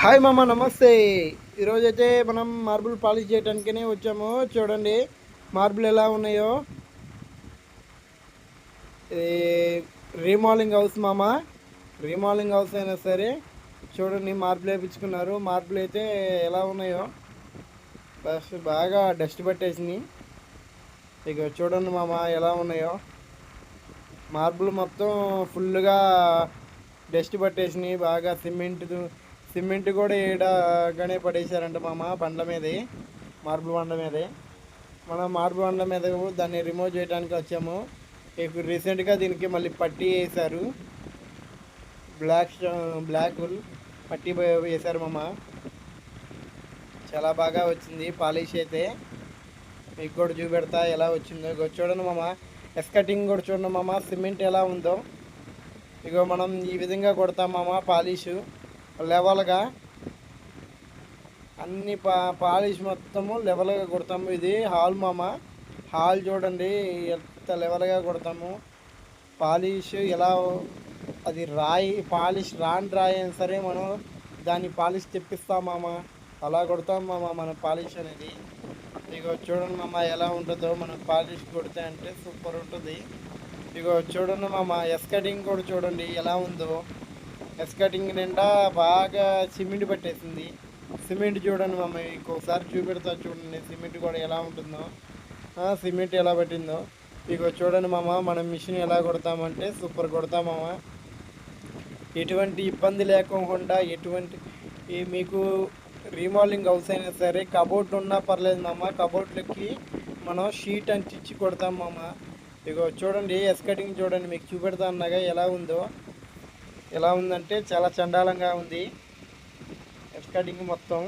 Hi మామ నమస్తే. ఈరోజు అయితే మనం మార్బుల్ పాలిష్ చేయడానికనే వచ్చాము. చూడండి మార్బుల్ ఎలా ఉన్నాయో. రీమాలింగ్ హౌస్ మామ. రీమాలింగ్ హౌస్ అయినా సరే చూడండి మార్బుల్ వేయించుకున్నారు మార్బుల్ అయితే ఎలా ఉన్నాయో. ఫస్ట్ బాగా డస్ట్ పట్టేసింది. ఇక చూడండి మామ ఎలా ఉన్నాయో. మార్బుల్ మొత్తం ఫుల్గా డస్ట్ పట్టేసినాయి బాగా సిమెంట్ సిమెంట్ కూడా ఏడగానే పడేశారంట మామ బండ్ల మీదే మార్బుల్ బండ్ల మీదే. మనం మార్బుల్ బండ్ల మీద దాన్ని రిమూవ్ చేయడానికి వచ్చాము. ఇప్పుడు రీసెంట్గా దీనికి మళ్ళీ పట్టి వేశారు. బ్లాక్ బ్లాక్ పట్టి వేశారు మామ. చాలా బాగా వచ్చింది పాలిష్ అయితే. మీకు కూడా చూపెడతా ఎలా వచ్చిందో. ఇగో చూడండి మామ ఎస్కటింగ్ కూడా చూడండి మామ సిమెంట్ ఎలా ఉందో. ఇగో మనం ఈ విధంగా కొడతాం మామ పాలిష్. లెవెల్గా. అన్ని పా పాలిష్ మొత్తము లెవెల్గా కొడతాము. ఇది హాల్ మామ. హాల్ చూడండి ఎంత లెవెల్గా కొడతాము. పాలిష్ ఎలా అది రాయి పాలిష్ రాని రాయి అయినా సరే మనం దాన్ని పాలిష్ తెప్పిస్తాం మామ. అలా కొడతాం మామ మన పాలిష్ అనేది. ఇగో చూడండి మామ ఎలా ఉంటుందో మనం పాలిష్ కొడితే అంటే సూపర్ ఉంటుంది. ఇగో చూడండి మామ ఎస్కటింగ్ కూడా చూడండి ఎలా ఉందో. ఎస్ కటింగ్ నిండా బాగా సిమెంట్ పట్టేసింది. సిమెంట్ చూడండి మామ ఇంకొకసారి చూపెడతా చూడండి సిమెంట్ కూడా ఎలా ఉంటుందో. సిమెంట్ ఎలా పట్టిందో. ఇగో చూడండి మామ మనం మిషన్ ఎలా కొడతామంటే సూపర్ కొడతాం ఎటువంటి ఇబ్బంది లేకుండా ఎటువంటి ఈ మీకు రీమాలింగ్ హౌస్ అయినా సరే కబోర్డ్ ఉన్నా పర్లేదు మామ కబోర్డ్లకి మనం షీట్ అంటించి కొడతాం మామ. ఇగో చూడండి ఎస్ కటింగ్ చూడండి మీకు చూపెడతా అన్నగా ఎలా ఉందో. ఎలా ఉందంటే చాలా చండాలంగా ఉంది. ఎస్ కటింగ్ మొత్తం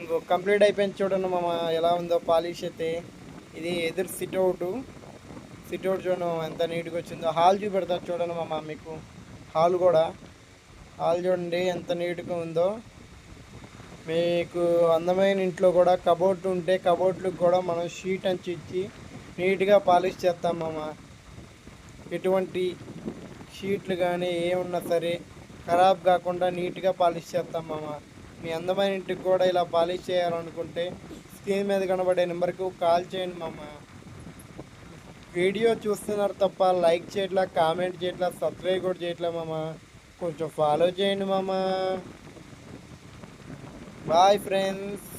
ఇంకో కంప్లీట్ అయిపోయింది చూడండి మామ ఎలా ఉందో పాలిష్ అయితే. ఇది ఎదురు సిట్అవుట్ సిట్అవుట్ చూడండి ఎంత నీట్గా వచ్చిందో. హాల్ చూపెడతా చూడండి మామ మీకు. హాల్ కూడా. హాల్ చూడండి ఎంత నీట్గా ఉందో. మీకు అందమైన ఇంట్లో కూడా కబోర్డ్ ఉంటే కబోర్డ్లకు కూడా మనం షీట్ అంచి ఇచ్చి నీట్గా పాలిష్ చేస్తాం మామ. ఎటువంటి షీట్లు కానీ ఏమున్నా సరే ఖరాబ్ కాకుండా నీట్గా పాలిష్ చేస్తాం మామ. మీ అందమైన ఇంటికి కూడా ఇలా పాలిష్ చేయాలనుకుంటే స్క్రీన్ మీద కనబడే నెంబర్కి కాల్ చేయండి మామ. వీడియో చూస్తున్నారు తప్ప లైక్ చేయట్లా కామెంట్ చేయట్లా సబ్స్క్రైబ్ కూడా చేయట్లే మామ. కొంచెం ఫాలో చేయండి మామ. Boy friends.